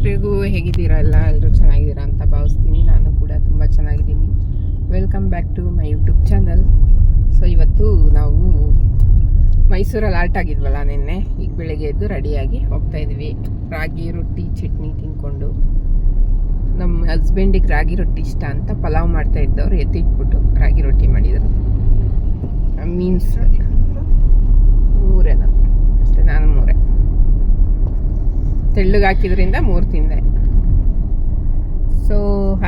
ಎಲ್ರಿಗೂ ಹೇಗಿದ್ದೀರಾ? ಎಲ್ಲ ಎಲ್ಲರೂ ಚೆನ್ನಾಗಿದ್ದೀರಾ ಅಂತ ಭಾವಿಸ್ತೀನಿ. ನಾನು ಕೂಡ ತುಂಬ ಚೆನ್ನಾಗಿದ್ದೀನಿ. Welcome back to my YouTube channel so ಇವತ್ತು ನಾವು ಮೈಸೂರಲ್ಲಿ ಆಲ್ಟ್ ಆಗಿದ್ವಲ್ಲ ನಿನ್ನೆ. ಈಗ ಬೆಳಗ್ಗೆ ಎದ್ದು ರೆಡಿಯಾಗಿ ಹೋಗ್ತಾ ಇದ್ವಿ ರಾಗಿ, ರೊಟ್ಟಿ, ಚಟ್ನಿ ತಿನ್ಕೊಂಡು ನಮ್ಮ ಹಸ್ಬೆಂಡಿಗೆ ರಾಗಿ, ರೊಟ್ಟಿ ಇಷ್ಟ ಅಂತ ಪಲಾವ್ ಮಾಡ್ತಾ ಇದ್ದವ್ರು ಎತ್ತಿಟ್ಬಿಟ್ಟು ರಾಗಿ, ರೊಟ್ಟಿ ಮಾಡಿದರು. ಮೀನ್ಸ್ ಮೂರೇನ ಅಷ್ಟೇ ನಾನು ಮೂರೇ ತೆಳ್ಳಗೆ ಹಾಕಿದ್ರಿಂದ ಮೂರು ತಿಂದೆ. ಸೊ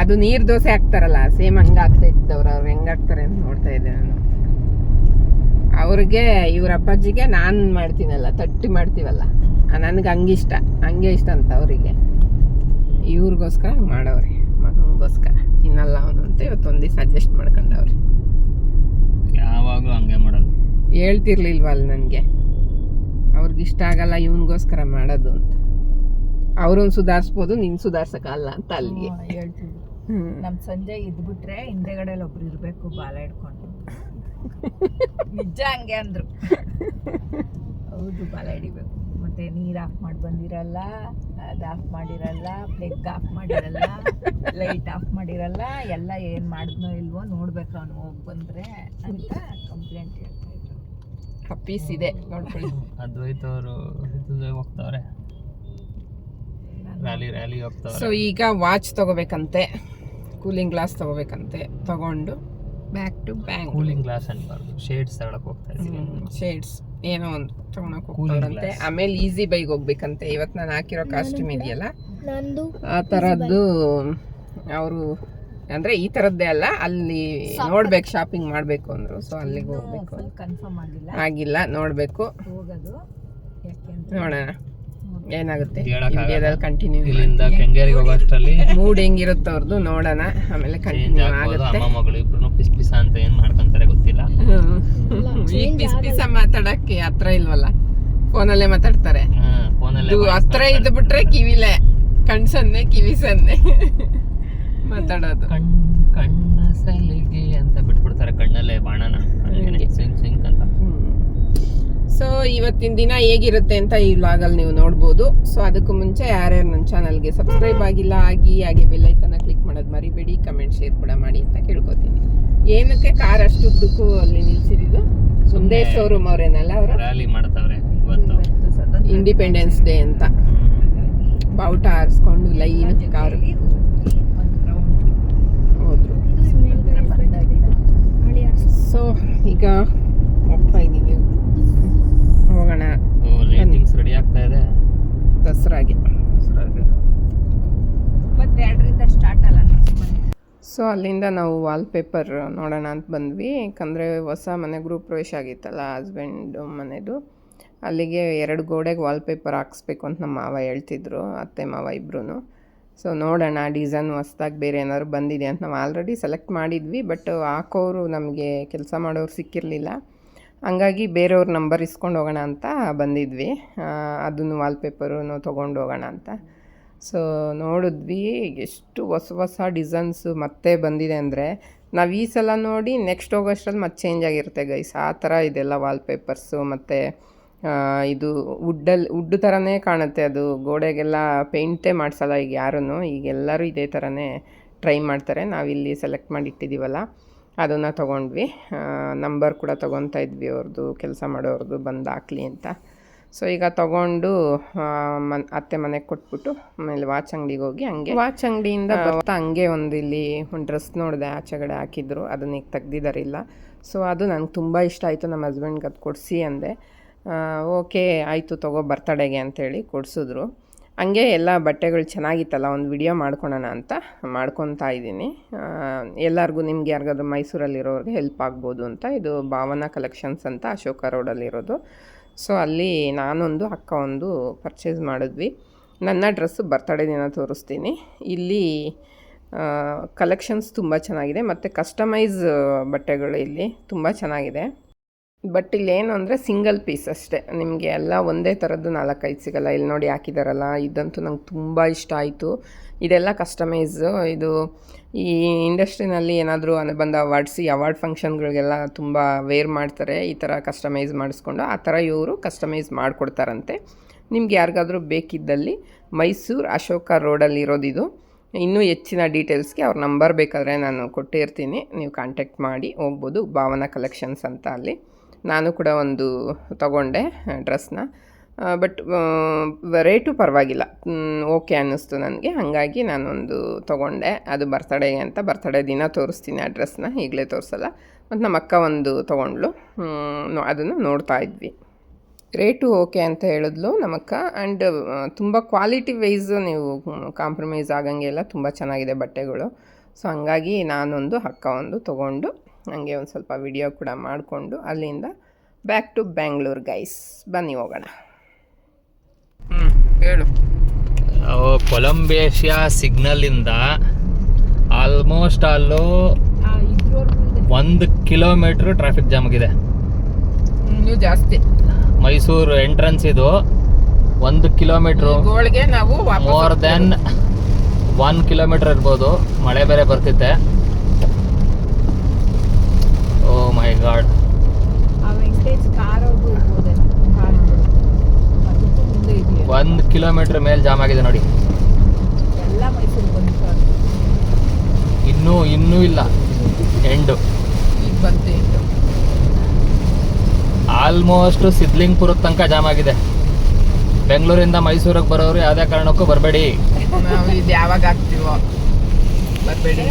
ಅದು ನೀರು ದೋಸೆ ಹಾಕ್ತಾರಲ್ಲ ಸೇಮ್ ಹಂಗೆ ಆಗ್ತಾ ಇದ್ದವ್ರು ಅವ್ರು ಹೆಂಗೆ ಹಾಕ್ತಾರೆ ಅಂತ ನೋಡ್ತಾ ಇದ್ದೆ ನಾನು. ಅವ್ರಿಗೆ ಇವ್ರ ಅಪ್ಪಾಜಿಗೆ ನಾನು ಮಾಡ್ತೀನಲ್ಲ ತಟ್ಟಿ ಮಾಡ್ತೀವಲ್ಲ ನನಗೆ ಹಂಗಿಷ್ಟ ಹಂಗೆ ಇಷ್ಟ ಅಂತ ಅವರಿಗೆ. ಇವ್ರಿಗೋಸ್ಕರ ಮಾಡೋರಿ ಮಾಡವ್ರೆ ಮಗನಿಗೋಸ್ಕರ ತಿನ್ನಲ್ಲ ಅವನು ಅಂತ ಇವತ್ತು ಒಂದು ದಿವಸ ಅಡ್ಜಸ್ಟ್ ಮಾಡ್ಕೊಂಡವ್ರೆ. ಯಾವಾಗಲೂ ಹಂಗೆ ಮಾಡೋದು ಹೇಳ್ತಿರ್ಲಿಲ್ವಲ್ಲ ನನಗೆ? ಅವ್ರಿಗಿಷ್ಟ ಆಗಲ್ಲ ಇವನಿಗೋಸ್ಕರ ಮಾಡೋದು ಅಂತ. ಅವ್ರನ್ನ ಸುಧಾರಿಸ್ಬೋದು ನೀನು ಸುಧಾರ್ಸಕ್ಕಲ್ಲ ಅಂತ ಅಲ್ಲಿಗೆ. ಹೇಳ್ತೀವಿ ನಮ್ಮ ನಮ್ ಸಂಜೆ ಇದ್ಬಿಟ್ರೆ ಹಿಂದೆಗಡೆ ಒಬ್ರು ಇರ್ಬೇಕು ಬಾಲ ಹಿಡ್ಕೊಂಡು. ನಿಜ ಹಂಗೆ ಅಂದ್ರು. ಹೌದು ಬಾಲ ಹಿಡಿಬೇಕು. ಮತ್ತೆ ನೀರ್ ಆಫ್ ಮಾಡಿ ಬಂದಿರಲ್ಲ ಅದ್ ಆಫ್ ಮಾಡಿರಲ್ಲ ಪ್ಲೆಗ್ ಆಫ್ ಮಾಡಿರಲ್ಲ ಲೈಟ್ ಆಫ್ ಮಾಡಿರಲ್ಲ ಎಲ್ಲ ಏನ್ ಮಾಡಿದ್ನೋ ಇಲ್ವೋ ನೋಡ್ಬೇಕು ಅವ್ನು ಹೋಗ್ ಬಂದ್ರೆ ಅಂತ ಕಂಪ್ಲೇಂಟ್ ಹೇಳ್ತಾ ಇದ್ರು. ಇದೆ ನೋಡ್ಕೊಳ್ಳಿ. ಅದ್ವೈತ ಅವರು ಹೋಗ್ತಾವ್ರೆ. ರ್ಯಾಲಿ ರ್ಯಾಲಿ ಸೊ ಹೋಗ್ತಾವ್ರೆ ಈಗ ವಾಚ್ ತಗೋಬೇಕಂತೆ ಕೂಲಿಂಗ್ ಗ್ಲಾಸ್ ತಗೋಬೇಕಂತೆ ತಗೊಂಡು back to bank cooling glass ಅನ್ಬಾರ್ದು shades ತಗೊಳಕ್ ಹೋಗ್ತಾ ಇದ್ದೀನಿ ಶೇಡ್ಸ್ ಏನೋ ಒಂದು ತಗೊಳಕ್ ಹೋಗ್ತಾರಂತೆ. ಆಮೇಲೆ ಈಸಿ ಬೈಗ್ ಹೋಗ್ಬೇಕಂತೆ. ಇವತ್ತು ನಾನು ಹಾಕಿರೋ ಕಾಸ್ಟ್ಯೂಮ್ ಇದೆಯಲ್ಲ? ನಂದು ಆ ಥರದ್ದು ಅವರು ಅಂದ್ರೆ ಈ ತರದ್ದೇ ಅಲ್ಲ ಅಲ್ಲಿ ನೋಡ್ಬೇಕು ಶಾಪಿಂಗ್ ಮಾಡಬೇಕು ಅಂದ್ರು. ಸೊ ಅಲ್ಲಿಗೆ ಹೋಗ್ಬೇಕು. ಫುಲ್ ಕನ್ಫರ್ಮ್ ಆಗಿಲ್ಲ. ಆಗಿಲ್ಲ ನೋಡ್ಬೇಕು. ನೋಡೋಣ. ಏನಾಗುತ್ತೆ? ಇಂಡಿಯಾದಲ್ಲಿ ಕಂಟಿನ್ಯೂ ಇಲ್ಲಿಂದ ಕೆಂಗೇರಿಗೆ ಹೋಗೋಷ್ಟರಲ್ಲಿ ಮೂಡ್ ಹೆಂಗಿರುತ್ತೆ ಅವ್ರದ್ದು ನೋಡೋಣ. ಆಮೇಲೆ ಕಂಟಿನ್ಯೂ ಆಗುತ್ತೆ. ಅಮ್ಮ ಮಗಳು ಇಬ್ರು ಪಿಸ್ ಪಿಸ ಅಂತ ಏನ್ ಮಾಡ್ಕೊಂತಾರೆ ಗೊತ್ತಿಲ್ಲ. ಈಗ ಪಿಸ್ ಪಿಸ ಮಾತಾಡಕ್ಕೆ ಹತ್ರ ಇಲ್ವಲ್ಲ? ಫೋನಲ್ಲೇ ಮಾತಾಡ್ತಾರೆ. ಹತ್ರ ಇದ್ದು ಬಿಟ್ರೆ ಕಿವಿಲೆ ಕಣ್ ಸನ್ನೆ ಕಿವಿ ಸನ್ನೆ. ಮಾತಾಡೋದು ಕಣ್ ಕಣ್ಣ ಸಲಿಗೆ ಅಂತ ಬಿಟ್ಬಿಡ್ತಾರೆ ಕಣ್ಣಲ್ಲೇ ಬಾಣನ ಹಂಗೆ. ಸಿಂಕ್ ಸಿಂಕ್ ಅಂತ ಸೊ ಇವತ್ತಿನ ದಿನ ಹೇಗಿರುತ್ತೆ ಅಂತ ಈ ವ್ಲಾಗಲ್ಲಿ ನೀವು ನೋಡ್ಬೋದು. ಸೊ ಅದಕ್ಕೂ ಮುಂಚೆ ಯಾರ್ಯಾರು ನನ್ನ ಚಾನಲ್ಗೆ ಸಬ್ಸ್ಕ್ರೈಬ್ ಆಗಿಲ್ಲ ಆಗಿ ಹಾಗೆ ಬೆಲ್ಲೈಕನ್ನ ಕ್ಲಿಕ್ ಮಾಡೋದು ಮರಿಬೇಡಿ. ಕಮೆಂಟ್ ಶೇರ್ ಕೂಡ ಮಾಡಿ ಅಂತ ಕೇಳ್ಕೊತೀನಿ. ಏನಕ್ಕೆ ಕಾರ್ ಅಷ್ಟು ಉದ್ದಕ್ಕೂ ಅಲ್ಲಿ ನಿಲ್ಸಿರಿದು? ಒಂದೇ ಶೋರೂಮ್ ಅವರೇನಲ್ಲ ಅವರು? ರ್ಯಾಲಿ ಮಾಡ್ತಾವ್ರೆ ಇವತ್ತು. ಇಂಡಿಪೆಂಡೆನ್ಸ್ ಡೇ ಅಂತ. ಬಾವುಟ ಆರಿಸ್ಕೊಂಡು ಲೈನ್ ಕಾರು. ಹೋದ್ರು ಸೊ ಈಗ ಇದೆ. ದಸರಾಗೆ. ಇಪ್ಪತ್ತೆರಡರಿಂದ ಸ್ಟಾರ್ಟ್ ಅಲ್ಲ ಸೊ ಅಲ್ಲಿಂದ ನಾವು ವಾಲ್ಪೇಪರ್ ನೋಡೋಣ ಅಂತ ಬಂದ್ವಿ. ಯಾಕಂದರೆ ಹೊಸ ಮನೆ ಗ್ರೂಪ್ ಪ್ರವೇಶ ಆಗಿತ್ತಲ್ಲ ಹಸ್ಬೆಂಡ್ ಮನೆದು. ಅಲ್ಲಿಗೆ ಎರಡು ಗೋಡೆಗೆ ವಾಲ್ಪೇಪರ್ ಹಾಕ್ಸ್ಬೇಕು ಅಂತ ನಮ್ಮ ಮಾವ ಹೇಳ್ತಿದ್ರು ಅತ್ತೆ ಮಾವ ಇಬ್ಬರೂ ಸೊ ನೋಡೋಣ ಡಿಸೈನ್ ಹೊಸ್ದಾಗಿ ಬೇರೆ ಏನಾದ್ರು ಬಂದಿದೆ ಅಂತ ನಾವು ಆಲ್ರೆಡಿ ಸೆಲೆಕ್ಟ್ ಮಾಡಿದ್ವಿ. ಬಟ್ ಹಾಕೋರು ನಮಗೆ ಕೆಲಸ ಮಾಡೋರು ಸಿಕ್ಕಿರಲಿಲ್ಲ. ಹಂಗಾಗಿ ಬೇರೆಯವ್ರ ನಂಬರ್ ಇಸ್ಕೊಂಡು ಹೋಗೋಣ ಅಂತ ಬಂದಿದ್ವಿ. ಅದನ್ನು ವಾಲ್ಪೇಪರೂ ತೊಗೊಂಡು ಹೋಗೋಣ ಅಂತ. ಸೊ ನೋಡಿದ್ವಿ ಎಷ್ಟು ಹೊಸ ಹೊಸ ಡಿಸೈನ್ಸು ಮತ್ತೆ ಬಂದಿದೆ ಅಂದರೆ ನಾವು ಈ ಸಲ ನೋಡಿ ನೆಕ್ಸ್ಟ್ ಹೋಗೋಷ್ಟರಲ್ಲಿ ಮತ್ತೆ ಚೇಂಜ್ ಆಗಿರುತ್ತೆ ಗೈಸ್ ಆ ಥರ ಇದೆಲ್ಲ ವಾಲ್ಪೇಪರ್ಸು ಮತ್ತು ಇದು ವುಡ್ಡಲ್ಲಿ ವುಡ್ ಥರನೇ ಕಾಣುತ್ತೆ ಅದು. ಗೋಡೆಗೆಲ್ಲ ಪೇಂಟೇ ಮಾಡಿಸಲ್ಲ ಈಗ ಯಾರೂ ಈಗ ಎಲ್ಲರೂ ಇದೇ ಥರನೇ ಟ್ರೈ ಮಾಡ್ತಾರೆ. ನಾವಿಲ್ಲಿ ಸೆಲೆಕ್ಟ್ ಮಾಡಿ ಇಟ್ಟಿದ್ದೀವಲ್ಲ ಅದನ್ನು ತೊಗೊಂಡ್ವಿ. ನಂಬರ್ ಕೂಡ ತೊಗೊತಾ ಇದ್ವಿ ಅವ್ರದ್ದು ಕೆಲಸ ಮಾಡೋರ್ದು ಬಂದು ಹಾಕ್ಲಿ ಅಂತ. ಸೊ ಈಗ ತಗೊಂಡು ಮನ್ ಅತ್ತೆ ಮನೆಗೆ ಕೊಟ್ಬಿಟ್ಟು ಆಮೇಲೆ ವಾಚ್ ಅಂಗಡಿಗೆ ಹೋಗಿ ಹಂಗೆ ವಾಚ್ ಅಂಗಡಿಯಿಂದ ಬರ್ತಾ ಹಂಗೆ ಒಂದು ಇಲ್ಲಿ ಒಂದು ಡ್ರೆಸ್ ನೋಡಿದೆ ಆಚೆಗಡೆ ಹಾಕಿದ್ರು. ಅದನ್ನ ಈಗ ತೆಗ್ದಿದ್ದಾರಿಲ್ಲ ಸೊ ಅದು ನಂಗೆ ತುಂಬ ಇಷ್ಟ ಆಯಿತು. ನಮ್ಮ ಹಸ್ಬೆಂಡ್ಗೆ ಅದು ಕೊಡಿಸಿ ಅಂದೆ. ಓಕೆ ಆಯಿತು ತಗೋ ಬರ್ತಡೆಗೆ ಅಂತೇಳಿ ಕೊಡಿಸಿದ್ರು. ಹಂಗೆ ಎಲ್ಲ ಬಟ್ಟೆಗಳು ಚೆನ್ನಾಗಿತ್ತಲ್ಲ, ಒಂದು ವಿಡಿಯೋ ಮಾಡ್ಕೊಳೋಣ ಅಂತ ಮಾಡ್ಕೊತಾ ಇದ್ದೀನಿ. ಎಲ್ಲರಿಗೂ ನಿಮ್ಗೆ ಯಾರಿಗಾದ್ರೂ ಮೈಸೂರಲ್ಲಿರೋರಿಗೆ ಹೆಲ್ಪ್ ಆಗ್ಬೋದು ಅಂತ. ಇದು ಭಾವನಾ ಕಲೆಕ್ಷನ್ಸ್ ಅಂತ ಅಶೋಕ ರೋಡಲ್ಲಿರೋದು. ಸೊ ಅಲ್ಲಿ ನಾನೊಂದು ಅಕ್ಕ ಒಂದು ಪರ್ಚೇಸ್ ಮಾಡಿದ್ವಿ. ನನ್ನ ಡ್ರೆಸ್ಸು ಬರ್ತಡೇ ದಿನ ತೋರಿಸ್ತೀನಿ. ಇಲ್ಲಿ ಕಲೆಕ್ಷನ್ಸ್ ತುಂಬ ಚೆನ್ನಾಗಿದೆ. ಮತ್ತು ಕಸ್ಟಮೈಸ್ ಬಟ್ಟೆಗಳು ಇಲ್ಲಿ ತುಂಬ ಚೆನ್ನಾಗಿದೆ. ಬಟ್ ಇಲ್ಲೇನು ಅಂದರೆ ಸಿಂಗಲ್ ಪೀಸ್ ಅಷ್ಟೇ. ನಿಮಗೆ ಎಲ್ಲ ಒಂದೇ ಥರದ್ದು ನಾಲ್ಕೈದು ಸಿಗಲ್ಲ. ಇಲ್ಲಿ ನೋಡಿ ಹಾಕಿದಾರಲ್ಲ, ಇದಂತೂ ನಂಗೆ ತುಂಬ ಇಷ್ಟ ಆಯಿತು. ಇದೆಲ್ಲ ಕಸ್ಟಮೈಸು ಇದು ಈ ಇಂಡಸ್ಟ್ರಿನಲ್ಲಿ ಏನಾದರೂ ಬಂದ ಅವಾರ್ಡ್ಸಿ ಅವಾರ್ಡ್ ಫಂಕ್ಷನ್ಗಳಿಗೆಲ್ಲ ತುಂಬ ವೇರ್ ಮಾಡ್ತಾರೆ. ಈ ಥರ ಕಸ್ಟಮೈಸ್ ಮಾಡಿಸ್ಕೊಂಡು ಆ ಥರ ಇವರು ಕಸ್ಟಮೈಸ್ ಮಾಡಿಕೊಡ್ತಾರಂತೆ. ನಿಮ್ಗೆ ಯಾರಿಗಾದರೂ ಬೇಕಿದ್ದಲ್ಲಿ ಮೈಸೂರು ಅಶೋಕ ರೋಡಲ್ಲಿ ಇರೋದಿದು. ಇನ್ನೂ ಹೆಚ್ಚಿನ ಡೀಟೇಲ್ಸ್ಗೆ ಅವ್ರ ನಂಬರ್ ಬೇಕಾದರೆ ನಾನು ಕೊಟ್ಟಿರ್ತೀನಿ. ನೀವು ಕಾಂಟ್ಯಾಕ್ಟ್ ಮಾಡಿ, ಹೋಗ್ಬೋದು, ಭಾವನಾ ಕಲೆಕ್ಷನ್ಸ್ ಅಂತ ಅಲ್ಲಿ. ನಾನು ಕೂಡ ಒಂದು ತಗೊಂಡೆ ಡ್ರೆಸ್ನ ಬಟ್ ರೇಟು ಪರವಾಗಿಲ್ಲ. ಓಕೆ ಅನ್ನಿಸ್ತು ನನಗೆ. ಹಾಗಾಗಿ ನಾನೊಂದು ತೊಗೊಂಡೆ. ಅದು ಬರ್ತಡೇಗೆ ಅಂತ ಬರ್ತಡೇ ದಿನ ತೋರಿಸ್ತೀನಿ ಆ ಡ್ರೆಸ್ನ ಈಗಲೇ ತೋರಿಸಲ್ಲ. ಮತ್ತು ನಮ್ಮ ಅಕ್ಕ ಒಂದು ತೊಗೊಂಡ್ಳು. ಅದನ್ನು ನೋಡ್ತಾ ಇದ್ವಿ. ರೇಟು ಓಕೆ ಅಂತ ಹೇಳಿದ್ಲು ನಮ್ಮಕ್ಕ ಆ್ಯಂಡ್ ತುಂಬ ಕ್ವಾಲಿಟಿ ವೈಸ್ ನೀವು ಕಾಂಪ್ರಮೈಸ್ ಆಗಂಗೆ ಎಲ್ಲ ತುಂಬ ಚೆನ್ನಾಗಿದೆ ಬಟ್ಟೆಗಳು. ಸೊ ಹಂಗಾಗಿ ನಾನೊಂದು ಅಕ್ಕ ಒಂದು ತೊಗೊಂಡು ನನಗೆ ಒಂದು ಸ್ವಲ್ಪ ವಿಡಿಯೋ ಕೂಡ ಮಾಡಿಕೊಂಡು ಅಲ್ಲಿಂದ ಬ್ಯಾಕ್ ಟು ಬ್ಯಾಂಗ್ಳೂರ್ ಗೈಸ್ ಬನ್ನಿ ಹೋಗೋಣ. ಹ್ಞೂ ಹೇಳು. ಕೊಲಂಬೇಶಿಯಾ ಸಿಗ್ನಲಿಂದ ಆಲ್ಮೋಸ್ಟ್ ಅಲ್ಲೂ ಒಂದು ಕಿಲೋಮೀಟ್ರ್ ಟ್ರಾಫಿಕ್ ಜಾಮ್ ಆಗಿದೆ. ಇನ್ನೂ ಜಾಸ್ತಿ. ಮೈಸೂರು ಎಂಟ್ರೆನ್ಸ್ ಇದು. ಒಂದು ಕಿಲೋಮೀಟ್ರು ಗೋಳಿಗೆ ನಾವು ಮೋರ್ ದೆನ್ ಒನ್ ಕಿಲೋಮೀಟರ್ ಇರ್ಬೋದು. ಮಳೆ ಬೇರೆ ಬರ್ತಿತ್ತೆ. ಓ ಮೈ ಗಾಡ್ ಒಂದ್ ಕಿಲೋಮೀಟರ್ ಮೇಲೆ ಜಾಮ್ ಆಗಿದೆ ನೋಡಿ. ಎಲ್ಲ ಮೈಸೂರು ಬಂತು ಇನ್ನೂ ಇನ್ನೂ ಇಲ್ಲ. ಎಂಡು ಈಗ ಬಂತು ಆಲ್ಮೋಸ್ಟ್ ಸಿದ್ಲಿಂಗ್ಪುರದ ತನಕ ಜಾಮ್ ಆಗಿದೆ. ಬೆಂಗಳೂರಿಂದ ಮೈಸೂರಿಗೆ ಬರೋರು ಯಾವುದೇ ಕಾರಣಕ್ಕೂ ಬರಬೇಡಿ. ಇದು ಯಾವಾಗ ಬರಬೇಡಿ.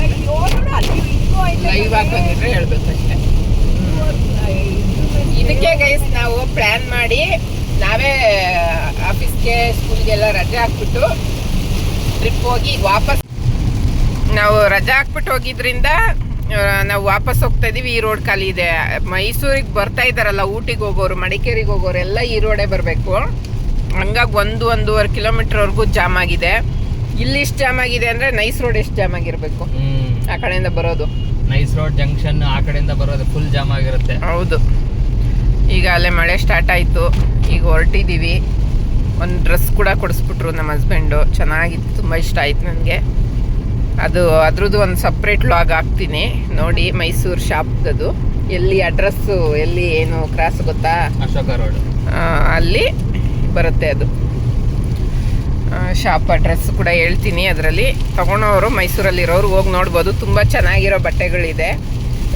ಇದಕ್ಕೆ ಗೈಸ್ ನಾವು ಪ್ಲ್ಯಾನ್ ಮಾಡಿ ನಾವೇ ಆಫೀಸ್ಗೆ ಸ್ಕೂಲ್ಗೆಲ್ಲ ರಜೆ ಹಾಕ್ಬಿಟ್ಟು ಟ್ರಿಪ್ ಹೋಗಿ ವಾಪಸ್ ನಾವು ರಜೆ ಹಾಕ್ಬಿಟ್ಟು ಹೋಗಿದ್ರಿಂದ ನಾವು ವಾಪಸ್ ಹೋಗ್ತಾ ಇದೀವಿ ಈ ರೋಡ್ ಖಾಲಿ ಇದೆ. ಮೈಸೂರಿಗೆ ಬರ್ತಾ ಇದ್ದಾರಲ್ಲ ಊಟಿಗೆ ಹೋಗೋರು ಮಡಿಕೇರಿಗೆ ಹೋಗೋರು ಎಲ್ಲ ಈ ರೋಡೇ ಬರಬೇಕು. ಹಂಗಾಗಿ ಒಂದು ಒಂದೂವರೆ ಕಿಲೋಮೀಟ್ರ್ವರೆಗೂ ಜಾಮ್ ಆಗಿದೆ. ಇಲ್ಲಿ ಇಷ್ಟು ಜಾಮ್ ಆಗಿದೆ ಅಂದರೆ ನೈಸ್ ರೋಡ್ ಎಷ್ಟು ಜಾಮ್ ಆಗಿರಬೇಕು. ಆ ಕಡೆಯಿಂದ ಬರೋದು. ನೈಸ್ ರೋಡ್ ಜಂಕ್ಷನ್ ಆ ಕಡೆಯಿಂದ ಬರೋದು ಫುಲ್ ಜಾಮ್ ಆಗಿರುತ್ತೆ. ಹೌದು. ಈಗ ಅಲ್ಲೇ ಮಳೆ ಸ್ಟಾರ್ಟ್ ಆಯಿತು. ಈಗ ಹೊರಟಿದ್ದೀವಿ ಒಂದು ಡ್ರೆಸ್ ಕೂಡ ಕೊಡಿಸ್ಬಿಟ್ರು ನಮ್ಮ ಹಸ್ಬೆಂಡು ಚೆನ್ನಾಗಿತ್ತು ತುಂಬ ಇಷ್ಟ ಆಯ್ತು ನನಗೆ. ಅದು ಅದ್ರದ್ದು ಒಂದು ಸಪ್ರೇಟ್ ಲಾಗ್ ಹಾಕ್ತೀನಿ. ನೋಡಿ ಮೈಸೂರು ಶಾಪ್ದದು. ಎಲ್ಲಿ ಅಡ್ರೆಸ್ಸು ಎಲ್ಲಿ ಏನು ಕ್ರಾಸ್ ಗೊತ್ತಾ? ಅಶೋಕ ರೋಡ್. ಅಲ್ಲಿ ಬರುತ್ತೆ ಅದು. ಶಾಪ್ ಅಡ್ರೆಸ್ ಕೂಡ ಹೇಳ್ತೀನಿ ಅದರಲ್ಲಿ. ತಗೊಳೋರು ಮೈಸೂರಲ್ಲಿರೋರು ಹೋಗಿ ನೋಡ್ಬೋದು. ತುಂಬ ಚೆನ್ನಾಗಿರೋ ಬಟ್ಟೆಗಳಿದೆ.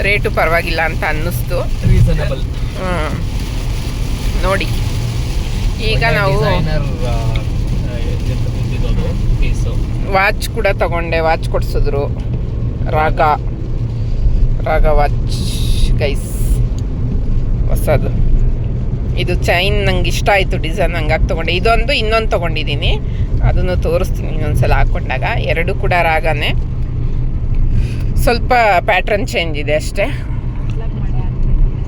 ರೇಟು ಪರವಾಗಿಲ್ಲ ಅಂತ ಅನ್ನಿಸ್ತು. ರೀಸನಬಲ್ ನೋಡಿ. ಈಗ ನಾವು ವಾಚ್ ಕೂಡ ತಗೊಂಡೆ ವಾಚ್ ಕೊಡ್ಸಿದ್ರು. ರಾಗ ರಾಗ ವಾಚ್ ಗೈಸ್ ಹೊಸದು. ಇದು ಚೈನ್ ನಂಗೆ ಇಷ್ಟ ಆಯಿತು ಡಿಸೈನ್ ಹಂಗಾಗಿ ತೊಗೊಂಡೆ. ಇದೊಂದು, ಇನ್ನೊಂದು ತೊಗೊಂಡಿದ್ದೀನಿ ಅದನ್ನು ತೋರಿಸ್ತೀನಿ ಇನ್ನೊಂದ್ಸಲ ಹಾಕ್ಕೊಂಡಾಗ ಎರಡು ಕೂಡ ರಾಗನೇ. ಸ್ವಲ್ಪ ಪ್ಯಾಟ್ರನ್ ಚೇಂಜ್ ಇದೆ ಅಷ್ಟೇ.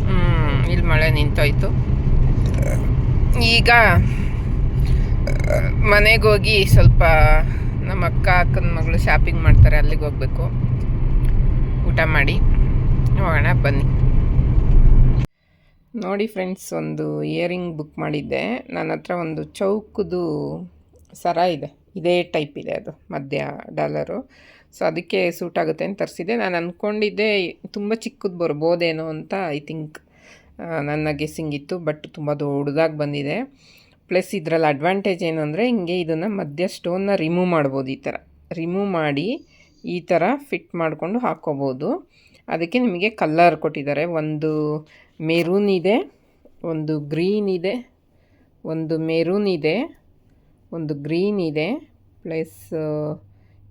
ಹ್ಞೂ ಇಲ್ಲಿ ಮಳೆ ನಿಂತೋಯ್ತು. ಈಗ ಮನೆಗೋಗಿ ಸ್ವಲ್ಪ ನಮ್ಮ ಅಕ್ಕ, ಅಕ್ಕನ ಮಗಳು ಶಾಪಿಂಗ್ ಮಾಡ್ತಾರೆ, ಅಲ್ಲಿಗೆ ಹೋಗ್ಬೇಕು. ಊಟ ಮಾಡಿ, ಹೋಗೋಣ, ಬನ್ನಿ. ನೋಡಿ ಫ್ರೆಂಡ್ಸ್ ಒಂದು ಇಯರಿಂಗ್ ಬುಕ್ ಮಾಡಿದ್ದೆ. ನನ್ನ ಹತ್ರ ಒಂದು ಚೌಕದು ಸರ ಇದೆ. ಇದೇ ಟೈಪ್ ಇದೆ ಅದು, ಮಧ್ಯ ಡಾಲರು ಸೊ ಅದಕ್ಕೆ ಸೂಟ್ ಆಗುತ್ತೆ ಅಂತ ತರಿಸಿದೆ ನಾನು ಅಂದ್ಕೊಂಡಿದ್ದೆ ತುಂಬ ಚಿಕ್ಕದು ಬರ್ಬೋದೇನೋ ಅಂತ ಐ ಥಿಂಕ್ ನನ್ನ ಗೆಸ್ಸಿಂಗ್ ಇತ್ತು ಬಟ್ ತುಂಬ ದೊಡ್ಡದಾಗಿ ಬಂದಿದೆ. ಪ್ಲಸ್ ಇದರಲ್ಲಿ ಅಡ್ವಾಂಟೇಜ್ ಏನು ಅಂದರೆ ಹಿಂಗೆ ಇದನ್ನು ಮಧ್ಯ ಸ್ಟೋನ್ನ ರಿಮೂವ್ ಮಾಡ್ಬೋದು ಈ ಥರ ರಿಮೂವ್ ಮಾಡಿ ಈ ಥರ ಫಿಟ್ ಮಾಡಿಕೊಂಡು ಹಾಕ್ಕೋಬೋದು. ಅದಕ್ಕೆ ನಿಮಗೆ ಕಲ್ಲರ್ ಕೊಟ್ಟಿದ್ದಾರೆ. ಒಂದು ಮೆರೂನ್ ಇದೆ, ಒಂದು ಗ್ರೀನ್ ಇದೆ, ಒಂದು ಮೆರೂನ್ ಇದೆ, ಒಂದು ಗ್ರೀನ್ ಇದೆ ಪ್ಲಸ್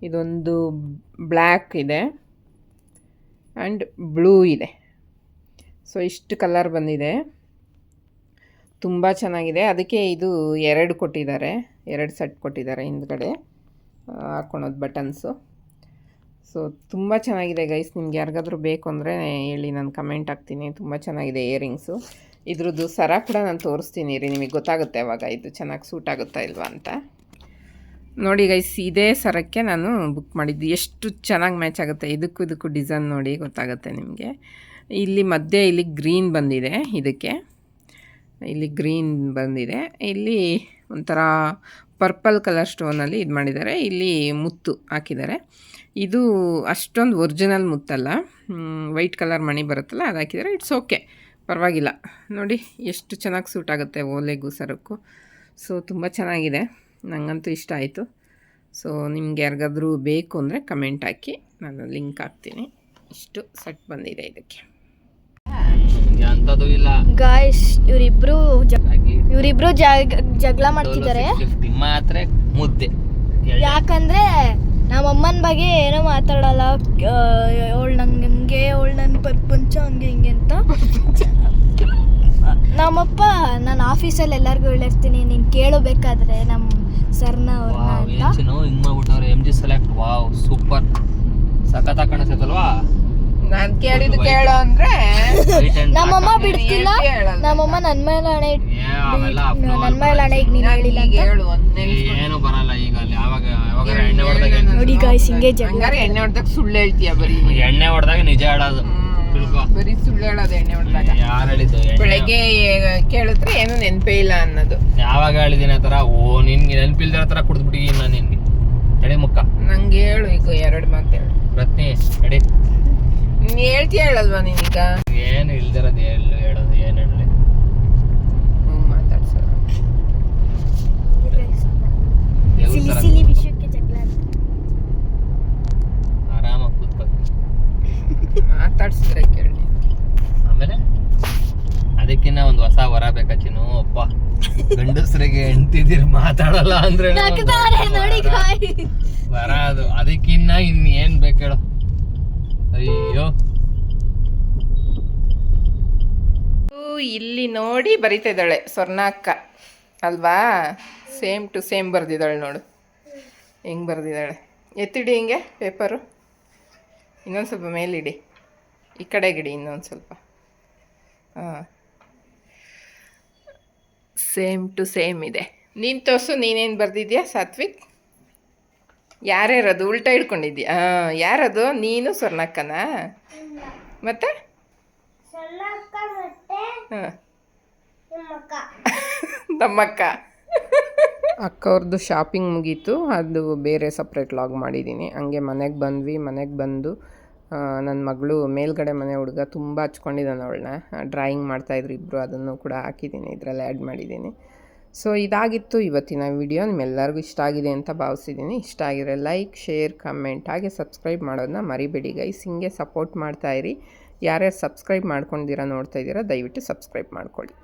ಇದೊಂದು ಬ್ಲ್ಯಾಕ್ ಇದೆ ಆ್ಯಂಡ್ ಬ್ಲೂ ಇದೆ. ಸೊ ಇಷ್ಟು ಕಲರ್ ಬಂದಿದೆ. ತುಂಬ ಚೆನ್ನಾಗಿದೆ. ಅದಕ್ಕೆ ಇದು ಎರಡು ಕೊಟ್ಟಿದ್ದಾರೆ. ಎರಡು ಸೆಟ್ ಕೊಟ್ಟಿದ್ದಾರೆ ಹಿಂದ್ಗಡೆ ಹಾಕ್ಕೊಳೋದು ಬಟನ್ಸು ಸೊ ತುಂಬ ಚೆನ್ನಾಗಿದೆ ಗೈಸ್ ನಿಮ್ಗೆ ಯಾರಿಗಾದ್ರೂ ಬೇಕು ಅಂದರೆ ಹೇಳಿ, ನಾನು ಕಮೆಂಟ್ ಹಾಕ್ತೀನಿ. ತುಂಬ ಚೆನ್ನಾಗಿದೆ ಇಯರಿಂಗ್ಸು ಇದ್ರದ್ದು ಸರ ಕೂಡ ನಾನು ತೋರಿಸ್ತೀನಿ ರೀ. ನಿಮಗೆ ಗೊತ್ತಾಗುತ್ತೆ ಅವಾಗ ಇದು ಚೆನ್ನಾಗಿ ಸೂಟ್ ಆಗುತ್ತಾ ಇಲ್ವಾ ಅಂತ. ನೋಡಿ ಗೈಸ್ ಇದೇ ಸರಕ್ಕೆ ನಾನು ಬುಕ್ ಮಾಡಿದ್ದು. ಎಷ್ಟು ಚೆನ್ನಾಗಿ ಮ್ಯಾಚ್ ಆಗುತ್ತೆ. ಇದಕ್ಕೂ ಇದಕ್ಕೂ ಡಿಸೈನ್ ನೋಡಿ ಗೊತ್ತಾಗುತ್ತೆ ನಿಮಗೆ. ಇಲ್ಲಿ ಮಧ್ಯೆ ಇಲ್ಲಿ ಗ್ರೀನ್ ಬಂದಿದೆ ಇದಕ್ಕೆ. ಇಲ್ಲಿ ಗ್ರೀನ್ ಬಂದಿದೆ. ಇಲ್ಲಿ ಒಂಥರ ಪರ್ಪಲ್ ಕಲರ್ ಸ್ಟೋನಲ್ಲಿ ಇದು ಮಾಡಿದ್ದಾರೆ. ಇಲ್ಲಿ ಮುತ್ತು ಹಾಕಿದ್ದಾರೆ. ಇದು ಅಷ್ಟೊಂದು ಒರಿಜಿನಲ್ ಮುತ್ತಲ್ಲ. ವೈಟ್ ಕಲರ್ ಮಣಿ ಬರುತ್ತಲ್ಲ, ಅದು ಹಾಕಿದ್ದಾರೆ. ಇಟ್ಸ್ ಓಕೆ ಪರವಾಗಿಲ್ಲ. ನೋಡಿ, ಎಷ್ಟು ಚೆನ್ನಾಗಿ ಸೂಟ್ ಆಗುತ್ತೆ ಓಲೆಗೂ ಸರಕ್ಕೂ ಸೊ ತುಂಬ ಚೆನ್ನಾಗಿದೆ. ನನಗಂತೂ ಇಷ್ಟ ಆಯಿತು. ಸೊ ನಿಮ್ಗೆ ಯಾರಿಗಾದರೂ ಬೇಕು ಅಂದರೆ ಕಮೆಂಟ್ ಹಾಕಿ. ನಾನು ಲಿಂಕ್ ಹಾಕ್ತೀನಿ. ಇಷ್ಟು, ಸೆಟ್ ಬಂದಿದೆ ಇದಕ್ಕೆ. ಇಲ್ಲ. ಗಾಯ್ಸ್ ಇವರಿಬ್ರು ಇವರಿಬ್ರು ಜಗಳ ಮಾಡ್ತಿದ್ದಾರೆ. ಮಾತ್ರ ಮುದ್ದೆ. ಯಾಕಂದ್ರೆ ನಮ್ಮ ಅಮ್ಮನ ಬಗ್ಗೆ ಏನೋ ಮಾತಾಡಲ್ಲ. ಅವಳು ನಂಗೆ ಹಂಗೆ ಅವಳು ನನ್ನ ಪಂಚ ಹಂಗೆ ಹಿಂಗೆ ಅಂತ. ನಮ್ಮಪ್ಪ ನಾನು ಆಫೀಸಲ್ಲಿ ಎಲ್ಲರಿಗೂ ಹೇಳಿರ್ತೀನಿ ನೀನು ಕೇಳಬೇಕಾದ್ರೆ ನಮ್ಮ ಸರ್ನ ಅವ್ರನ್ನ ಅಂತ. ಹಿಂಗ್ ಮಾಡ್ಬಿಟ್ಟವ್ರೆ. M G select wow super. ಸಖತ್ ಕಾಣಿಸ್ತೈತಲ್ವಾ? ನಾನು ಕೇಳಿದ್ದು ಕೇಳೋ ಅಂದ್ರೆ ನಮ್ಮಮ್ಮ. ಬಿಡ್ತಿಲ್ಲ. ನಮ್ಮಮ್ಮ ನನ್ನ ಮೇಲೆ ಹಣೆ ನನ್ನ ಮೇಲೆ ಹಣೆ ಈಗ ನೀನು ಹೇಳಿಲ್ಲ ಹೇಳು ಏನು ಬರಲ್ಲ ಈಗ ಅಲ್ಲಿ. ಯಾವಾಗ ಯಾವಾಗ ಎಣ್ಣೆ ಹೊಡೆದಾಗ ನೋಡಿ ಗಾಯ್ಸ್ ಹಿಂಗೆ ಜಗಳ ಎಣ್ಣೆ ಹೊಡೆದಾಗ ಸುಳ್ಳು ಹೇಳ್ತೀಯ ಬರೀ. ಎಣ್ಣೆ ಹೊಡೆದಾಗ ನಿಜ ಹೇಳೋದು ತಿಳ್ಕೊ. ಬರೀ ಸುಳ್ಳು ಹೇಳೋದು ಎಣ್ಣೆ ಹೊಡೆದಾಗ. ಯಾರು ಹೇಳಿದ್ದು ಬೆಳಗ್ಗೆ ಕೇಳಿದ್ರೆ ಏನು ನೆನಪೇ ಇಲ್ಲ ಅನ್ನೋದು. ಯಾವಾಗ ಹೇಳಿದೀನಿ ಆ ಥರ? ಓ ನಿನ್ಗೆ ನೆನಪಿಲ್ದಿರೋ ಥರ ಕುಡಿದ್ಬಿಟ್ಟಿದ್ದೀನಿ ನಾನು ನಿನ್ಗೆ. ಎಡೆ ಮುಕ್ಕ. ನಂಗೆ ಹೇಳು ಈಗ ಎರಡು ಮಾತು ಹೇಳು. ರತ್ನೇಶ್ ತಡಿ ನೀನು ಹೇಳ್ತೀಯ ಹೇಳಲ್ವಾ ನೀನೀಗ? ಏನು ಇಲ್ದಿರೋದು ಹೇಳು ಹೇಳೋದು ಏನು ಹೇಳಲಿ ಹ್ಞೂ ಮಾತಾಡ್ಸೋ. ದೇವ್ರ ಸಿಲಿ ಥರ ಸಿಲಿ ವಿಷಯಕ್ಕೆ ಜಗಳ ಆಡ್ತಾರೆ. ಆರಾಮಾಗಿ ಕೂತ್ಕೊ. ಮಾತಾಡ್ಸಿದ್ರೆ ಕೇಳಿ ಆಮೇಲೆ? ಅದಕ್ಕಿನ್ನ ಒಂದು ಹೊಸ ವರ ಬೇಕಾಚಿನು ಅಪ್ಪ. ಗಂಡಸರಿಗೆ ಹೆಂಡ್ತಿದಿರ್ ಮಾತಾಡಲ್ಲ ಅಂದ್ರೆ ನಗ್ತಾರೆ ನೋಡಿ guys. ವರ ಅದು. ಅದಕ್ಕಿನ್ನ ಇನ್ ಏನ್ ಬೇಕು ಹೇಳು. ಅಯ್ಯೋ. ಇಲ್ಲಿ ನೋಡಿ ಬರಿತಾ ಇದ್ದಾಳೆ ಸ್ವರ್ಣ ಅಕ್ಕ ಅಲ್ವಾ? ಸೇಮ್ ಟು ಸೇಮ್ ಬರ್ದಿದ್ದಾಳೆ ನೋಡು. ಹೆಂಗೆ ಬರ್ದಿದ್ದಾಳೆ? ಎತ್ತಿಡಿ ಹಿಂಗೆ ಪೇಪರು? ಇನ್ನೊಂದು ಸ್ವಲ್ಪ ಮೇಲಿಡಿ. ಈ ಕಡೆಗಿಡಿ ಇನ್ನೊಂದು ಸ್ವಲ್ಪ. ಹಾಂ. ಸೇಮ್ ಟು ಸೇಮ್ ಇದೆ. ನೀನು ತೋರಿಸು, ನೀನೇನು ಬರೆದಿದ್ಯಾ ಸಾತ್ವಿಕ್? ಯಾರ್ಯಾರದು ಉಲ್ಟಾ ಹಿಡ್ಕೊಂಡಿದ್ದೀಯ? ಹಾಂ ಯಾರದು? ನೀನು ಸ್ವರ್ಣಕ್ಕನ? ಮತ್ತೆ? ಹಾಂ. ನಮ್ಮಕ್ಕ. ಅಕ್ಕವ್ರದ್ದು ಶಾಪಿಂಗ್ ಮುಗೀತು ಅದು ಬೇರೆ ಸಪ್ರೇಟ್ ಲಾಗ್ ಮಾಡಿದ್ದೀನಿ ಹಂಗೆ ಮನೆಗೆ ಬಂದ್ವಿ ಮನೆಗೆ ಬಂದು ನನ್ನ ಮಗಳು ಮೇಲ್ಗಡೆ ಮನೆ ಹುಡುಗ ತುಂಬ ಹಚ್ಕೊಂಡಿದ್ದಾನೆ ಅವಳನ್ನ. ಡ್ರಾಯಿಂಗ್ ಮಾಡ್ತಾಯಿದ್ರು ಇಬ್ಬರು ಅದನ್ನು ಕೂಡ ಹಾಕಿದ್ದೀನಿ ಇದರಲ್ಲಿ ಆ್ಯಡ್ ಮಾಡಿದ್ದೀನಿ ಸೊ ಇದಾಗಿತ್ತು ಇವತ್ತಿನ ವಿಡಿಯೋ. ನಿಮ್ಮೆಲ್ಲರಿಗೂ ಇಷ್ಟ ಆಗಿದೆ ಅಂತ ಭಾವಿಸಿದ್ದೀನಿ. ಇಷ್ಟ ಆಗಿದ್ರೆ ಲೈಕ್, ಶೇರ್, ಕಮೆಂಟ್, ಹಾಗೆ ಸಬ್ಸ್ಕ್ರೈಬ್ ಮಾಡೋದನ್ನ ಮರಿಬೇಡಿ ಗೈಸ್. ಹಿಂಗೆ ಸಪೋರ್ಟ್ ಮಾಡ್ತಾಯಿರಿ ಯಾರ್ಯಾರು ಸಬ್ಸ್ಕ್ರೈಬ್ ಮಾಡ್ಕೊಂಡಿರೋ ನೋಡ್ತಾ ಇದ್ದೀರಾ, ದಯವಿಟ್ಟು ಸಬ್ಸ್ಕ್ರೈಬ್ ಮಾಡ್ಕೊಳ್ಳಿ.